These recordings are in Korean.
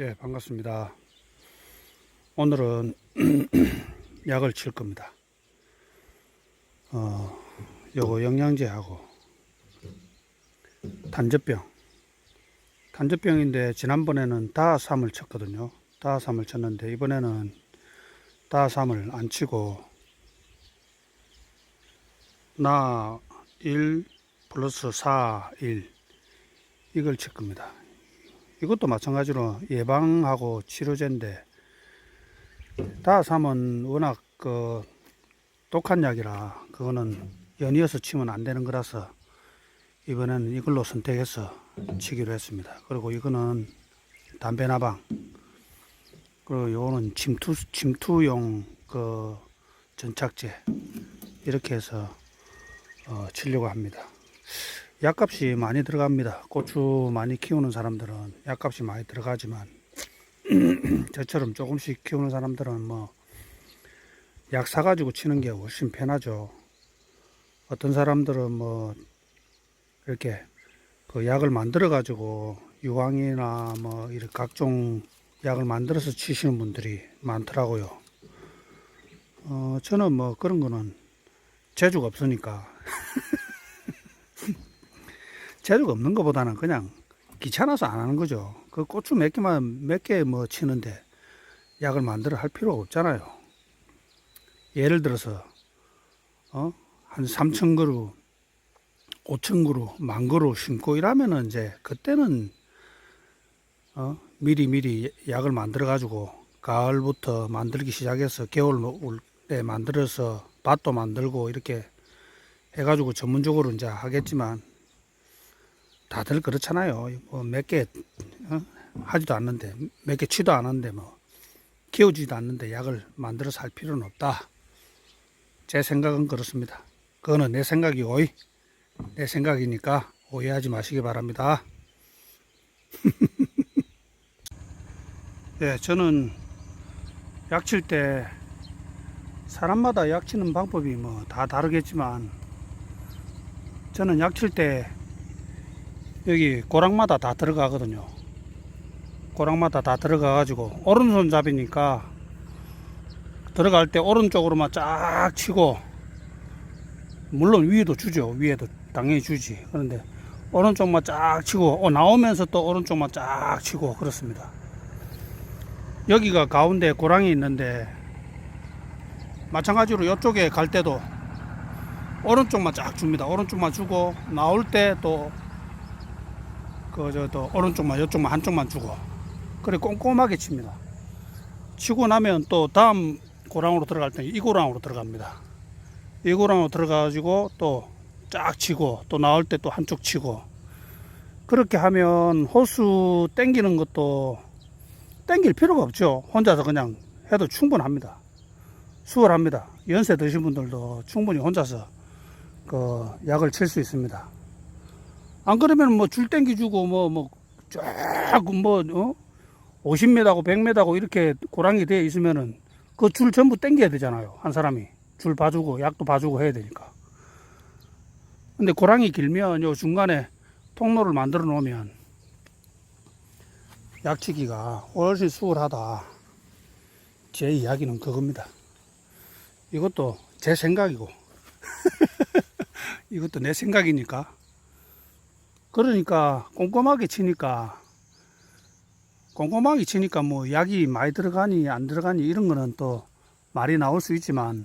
예, 반갑습니다. 오늘은 약을 칠 겁니다. 어, 요거 영양제하고 단저병. 단저병인데 지난번에는 다삼을 쳤거든요. 다삼을 쳤는데 이번에는 다삼을 안 치고 나 1 플러스 4, 1 이걸 칠 겁니다. 이것도 마찬가지로 예방하고 치료제인데 다삼은 워낙 그 독한 약이라 그거는 연이어서 치면 안 되는 거라서 이번에는 이걸로 선택해서 치기로 했습니다. 그리고 이거는 담배 나방 그리고 요거는 침투 침투용 그 전착제 이렇게 해서 어, 치려고 합니다. 약값이 많이 들어갑니다. 고추 많이 키우는 사람들은 약값이 많이 들어가지만 저처럼 조금씩 키우는 사람들은 뭐 약 사가지고 치는 게 훨씬 편하죠. 어떤 사람들은 뭐 이렇게 그 약을 만들어 가지고 유황이나 뭐 이런 각종 약을 만들어서 치시는 분들이 많더라고요. 어, 저는 뭐 그런 거는 재주가 없으니까 재주가 없는 것보다는 그냥 귀찮아서 안 하는 거죠. 그 고추 몇 개만 몇 개 뭐 치는데 약을 만들어 할 필요가 없잖아요. 예를 들어서 어 한 3천 그루, 5천 그루, 만 그루 심고 이러면은 이제 그때는 어 미리 미리 약을 만들어 가지고 가을부터 만들기 시작해서 겨울 올 때 만들어서 밭도 만들고 이렇게 해가지고 전문적으로 이제 하겠지만 다들 그렇잖아요. 뭐 몇개 어? 하지도 않는데 몇 개 치도 않았는데 뭐 키우지도 않는데 약을 만들어서 할 필요는 없다. 제 생각은 그렇습니다. 그거는 내 생각이고 내 생각이니까 오해하지 마시기 바랍니다. 예, 저는 약 칠 때 사람마다 약 치는 방법이 뭐 다 다르겠지만 저는 약 칠 때 여기 고랑마다 다 들어가거든요. 고랑마다 다 들어가 가지고 오른손 잡이니까 들어갈 때 오른쪽으로만 쫙 치고 물론 위에도 주죠. 위에도 당연히 주지. 그런데 오른쪽만 쫙 치고 어, 나오면서 또 오른쪽만 쫙 치고 그렇습니다. 여기가 가운데 고랑이 있는데 마찬가지로 이쪽에 갈 때도 오른쪽만 쫙 줍니다. 오른쪽만 주고 나올 때 또 그저또 오른쪽만 이쪽만 한쪽만 주고 그래 꼼꼼하게 칩니다. 치고 나면 또 다음 고랑으로 들어갈 때 이 고랑으로 들어갑니다. 이 고랑으로 들어가가지고 또 쫙 치고 또 나올 때 또 한쪽 치고 그렇게 하면 호수 땡기는 것도 땡길 필요가 없죠. 혼자서 그냥 해도 충분합니다. 수월합니다. 연세 드신 분들도 충분히 혼자서 그 약을 칠 수 있습니다. 안 그러면 뭐 줄 땡기 주고 뭐 뭐쫙뭐 어? 50m고 100m고 이렇게 고랑이 되어 있으면은 그 줄 전부 땡겨야 되잖아요. 한 사람이 줄 봐주고 약도 봐주고 해야 되니까. 근데 고랑이 길면 요 중간에 통로를 만들어 놓으면 약치기가 훨씬 수월하다. 제 이야기는 그겁니다. 이것도 제 생각이고 이것도 내 생각이니까 그러니까 꼼꼼하게 치니까 꼼꼼하게 치니까 뭐 약이 많이 들어가니 안 들어가니 이런 거는 또 말이 나올 수 있지만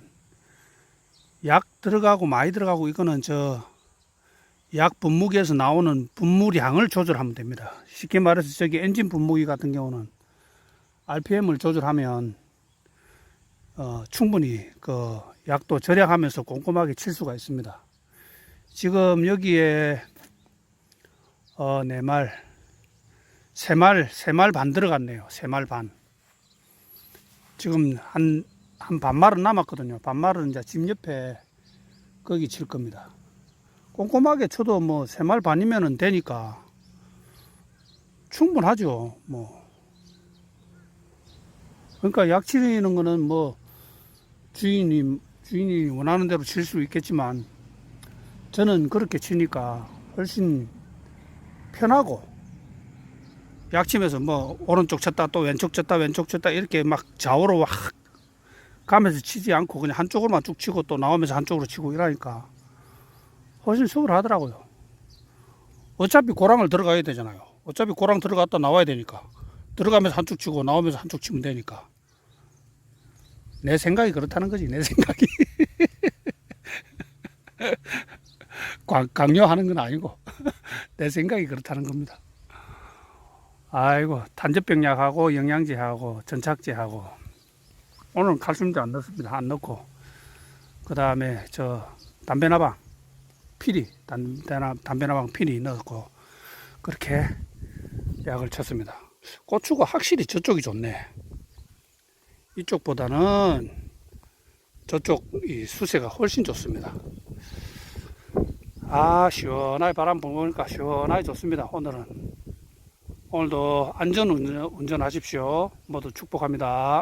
약 들어가고 많이 들어가고 이거는 저 약 분무기에서 나오는 분무량을 조절하면 됩니다. 쉽게 말해서 저기 엔진 분무기 같은 경우는 RPM을 조절하면 어, 충분히 그 약도 절약하면서 꼼꼼하게 칠 수가 있습니다. 지금 여기에 어, 네 말, 세 말, 세 말 반 들어갔네요. 세 말 반. 지금 한, 한 반말은 남았거든요. 반말은 이제 집 옆에 거기 칠 겁니다. 꼼꼼하게 쳐도 뭐 세 말 반이면은 되니까 충분하죠. 뭐. 그러니까 약 치는 거는 뭐 주인이, 주인이 원하는 대로 칠 수 있겠지만 저는 그렇게 치니까 훨씬 편하고 약침에서 뭐 오른쪽 쳤다 또 왼쪽 쳤다 왼쪽 쳤다 이렇게 막 좌우로 확 가면서 치지 않고 그냥 한쪽으로만 쭉 치고 또 나오면서 한쪽으로 치고 이러니까 훨씬 수월하더라고요. 어차피 고랑을 들어가야 되잖아요. 어차피 고랑 들어갔다 나와야 되니까 들어가면서 한쪽 치고 나오면서 한쪽 치면 되니까 내 생각이 그렇다는 거지 내 생각이 강- 강요하는 건 아니고 내 생각이 그렇다는 겁니다. 아이고 탄저병약하고 영양제하고 전착제하고 오늘은 칼슘제 안 넣습니다. 안 넣고 그 다음에 저 담배나방 피리 담배나 담배나방 피리 넣었고 그렇게 약을 쳤습니다. 고추가 확실히 저쪽이 좋네. 이쪽보다는 저쪽 이 수세가 훨씬 좋습니다. 아 시원하게 바람 불으니까 시원하게 좋습니다. 오늘은 오늘도 안전 운전, 운전하십시오. 모두 축복합니다.